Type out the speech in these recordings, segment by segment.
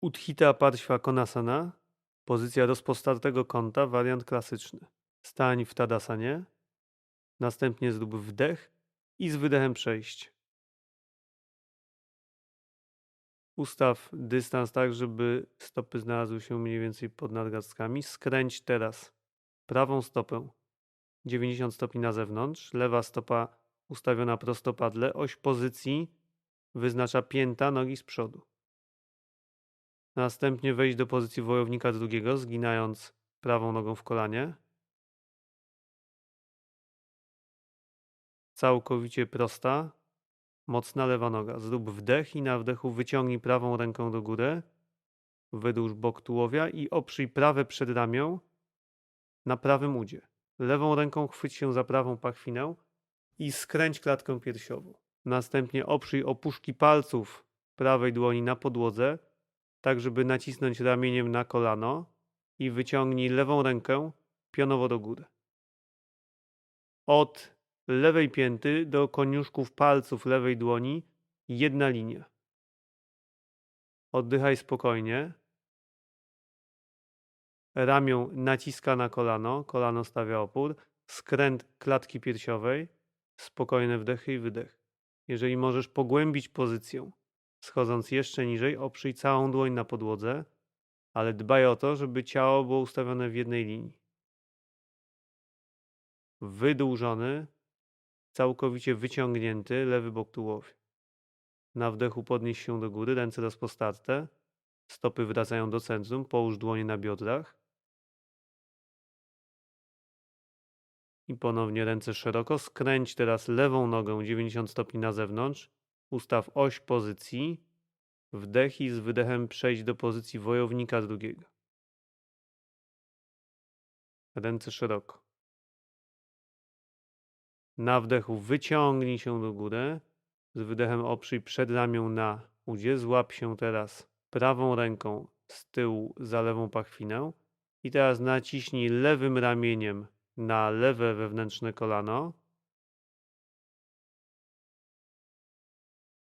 Utthita Parśva Konasana, pozycja rozpostartego kąta, wariant klasyczny. Stań w Tadasanie, następnie zrób wdech i z wydechem przejść. Ustaw dystans tak, żeby stopy znalazły się mniej więcej pod nadgarstkami. Skręć teraz prawą stopę 90 stopni na zewnątrz, lewa stopa ustawiona prostopadle, oś pozycji wyznacza pięta nogi z przodu. Następnie wejść do pozycji wojownika drugiego, zginając prawą nogą w kolanie. Całkowicie prosta, mocna lewa noga. Zrób wdech i na wdechu wyciągnij prawą rękę do góry. Wydłuż bok tułowia i oprzyj prawe przedramię na prawym udzie. Lewą ręką chwyć się za prawą pachwinę i skręć klatkę piersiową. Następnie oprzyj opuszki palców prawej dłoni na podłodze, tak żeby nacisnąć ramieniem na kolano i wyciągnij lewą rękę pionowo do góry. Od lewej pięty do koniuszków palców lewej dłoni jedna linia. Oddychaj spokojnie. Ramię naciska na kolano, kolano stawia opór, skręt klatki piersiowej, spokojne wdechy i wydech. Jeżeli możesz pogłębić pozycję, schodząc jeszcze niżej, oprzyj całą dłoń na podłodze, ale dbaj o to, żeby ciało było ustawione w jednej linii. Wydłużony, całkowicie wyciągnięty lewy bok tułowia. Na wdechu podnieś się do góry, ręce rozpostarte, stopy wracają do centrum, połóż dłonie na biodrach. I ponownie ręce szeroko. Skręć teraz lewą nogą 90 stopni na zewnątrz. Ustaw oś pozycji. Wdech i z wydechem przejdź do pozycji wojownika drugiego. Ręce szeroko. Na wdechu wyciągnij się do góry. Z wydechem oprzyj przedramię na udzie. Złap się teraz prawą ręką z tyłu za lewą pachwinę. I teraz naciśnij lewym ramieniem na lewe wewnętrzne kolano.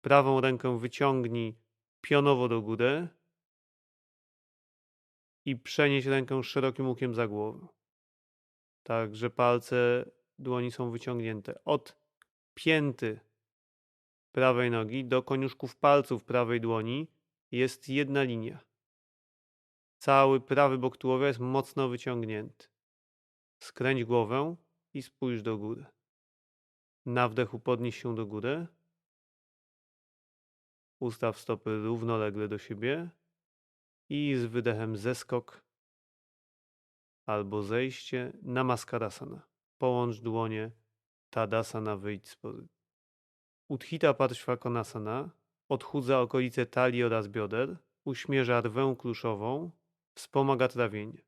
Prawą rękę wyciągnij pionowo do góry i przenieś rękę szerokim łukiem za głowę. Tak, że palce dłoni są wyciągnięte. Od pięty prawej nogi do koniuszków palców prawej dłoni jest jedna linia. Cały prawy bok tułowia jest mocno wyciągnięty. Skręć głowę i spójrz do góry. Na wdechu podnieś się do góry. Ustaw stopy równolegle do siebie i z wydechem zeskok albo zejście na maskarasana. Połącz dłonie Tadasana, wyjdź z pozycji. Utthita Parshva Konasana odchudza okolice talii oraz bioder, uśmierza rwę kluszową, wspomaga trawienie.